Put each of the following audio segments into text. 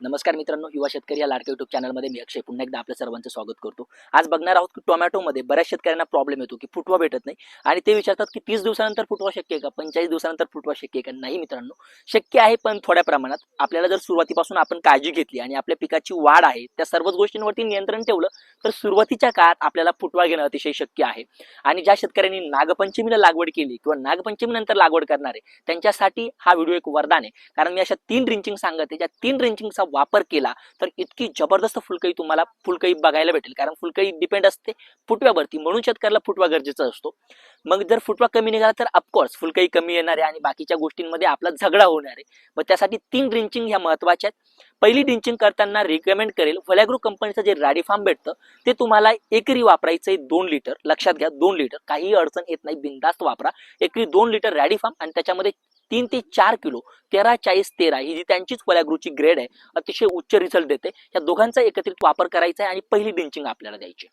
नमस्कार मित्रांनो युवा शेतकरी या लाडक्या युट्यूब चॅनलमध्ये मी अक्षय. पुन्हा एकदा आपल्या सर्वांचं स्वागत करतो. आज बघणार आहोत की टोमॅटोमध्ये बऱ्याच शेतकऱ्यांना प्रॉब्लेम येतो की फुटवा भेटत नाही. आणि ते विचारतात की तीस दिवसानंतर फुटवा शक्य आहे का? पंचेचाळीस दिवसानंतर फुटवा शक्य आहे का? नाही मित्रांनो शक्य आहे पण थोड्या प्रमाणात. आपल्याला जर सुरुवातीपासून आपण काळजी घेतली आणि आपल्या पिकाची वाढ आहे त्या सर्वच गोष्टींवरती नियंत्रण ठेवलं तर सुरुवातीच्या काळात आपल्याला फुटवा घेणं अतिशय शक्य आहे. आणि ज्या शेतकऱ्यांनी नागपंचमीला लागवड केली किंवा नागपंचमीनंतर लागवड करणारे त्यांच्यासाठी हा व्हिडिओ एक वरदान आहे. कारण मी अशा तीन ड्रिंचिंग सांगत ज्या तीन ड्रिंचिंगचा वापर केला तर इतकी जबरदस्त फुलकळी तुम्हाला फुलकळी बघायला भेटेल. कारण फुलकळी डिपेंड असते फुटव्यावरती. म्हणून शेतकऱ्याला फुटवा गरजेचा असतो. मग जर फुटवा कमी निघाला तर ऑफकोर्स फुलकळी कमी येणार आहे आणि बाकीच्या गोष्टींमध्ये आपला झगडा होणार. आहे मग त्यासाठी तीन ड्रिंचिंग ह्या महत्त्वाच्या आहेत. पहिली ड्रिंचिंग करताना रिकमेंड करेल फलॅग्रो कंपनीचं जे रॅडिफार्म भेटतं ते तुम्हाला एकरी वापरायचं आहे दोन लिटर लक्षात घ्या दोन लिटर काही अडचण येत नाही बिंदास्त वापरा. एकरी दोन लिटर रॅडीफार्म आणि त्याच्यामध्ये तीन ते चार किलो तेरा चाळीस तेरा ही जी त्यांचीच कोल्याग्रूची ग्रेड आहे अतिशय उच्च रिझल्ट देते. या दोघांचा एकत्रित वापर करायचा आहे आणि पहिली डिंचिंग आपल्याला द्यायची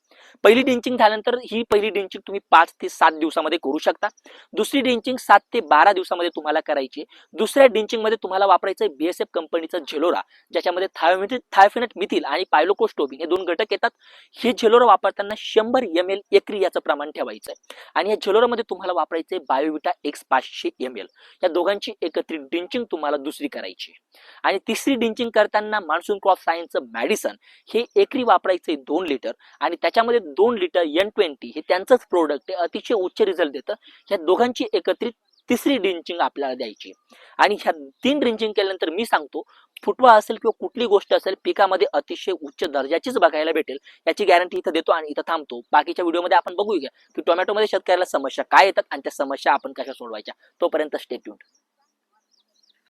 पहिली डिंचिंग झाल्यानंतर ही पहिली डिंचिंग तुम्ही पाच ते सात दिवसामध्ये करू शकता. दुसरी डिंचिंग सात ते बारा दिवसामध्ये तुम्हाला करायची दुसऱ्या डिंचिंगमध्ये तुम्हाला वापरायचं आहे बीएसएफ कंपनीचा झेलोरा ज्याच्यामध्ये थायोमिथिल थायफिनेट मिथिल आणि पायलोकोस्टोबिन हे दोन घटक येतात. हे झेलोरा वापरताना शंभर एम एल एकरी याचं प्रमाण ठेवायचं आहे. आणि या झेलोरामध्ये तुम्हाला वापरायचं आहे बायोविटा एक्स पाचशे एम एल या दोघांची एकत्रित डिंचिंग तुम्हाला दुसरी करायची आणि तिसरी डिंचिंग करताना मान्सून क्रॉप सायन्सचं मॅडिसन हे एकरी वापरायचे दोन लिटर. आणि त्याच्यामध्ये दोन लिटर एन ट्वेंटी हे त्यांचंच प्रोडक्ट आहे. अतिशय उच्च रिझल्ट देतं. ह्या दोघांची एकत्रित तिसरी ड्रिंचिंग आपल्याला द्यायची आणि ह्या तीन ड्रिंचिंग केल्यानंतर मी सांगतो फुटवा असेल किंवा कुठली गोष्ट असेल पिकामध्ये अतिशय उच्च दर्जाचीच बघायला भेटेल. याची गॅरंटी इथं देतो आणि इथं थांबतो. बाकीच्या व्हिडिओमध्ये आपण बघूया की टोमॅटोमध्ये शेतकऱ्याला समस्या काय येतात आणि त्या समस्या आपण कशा सोडवायच्या. तोपर्यंत स्टेट्यूट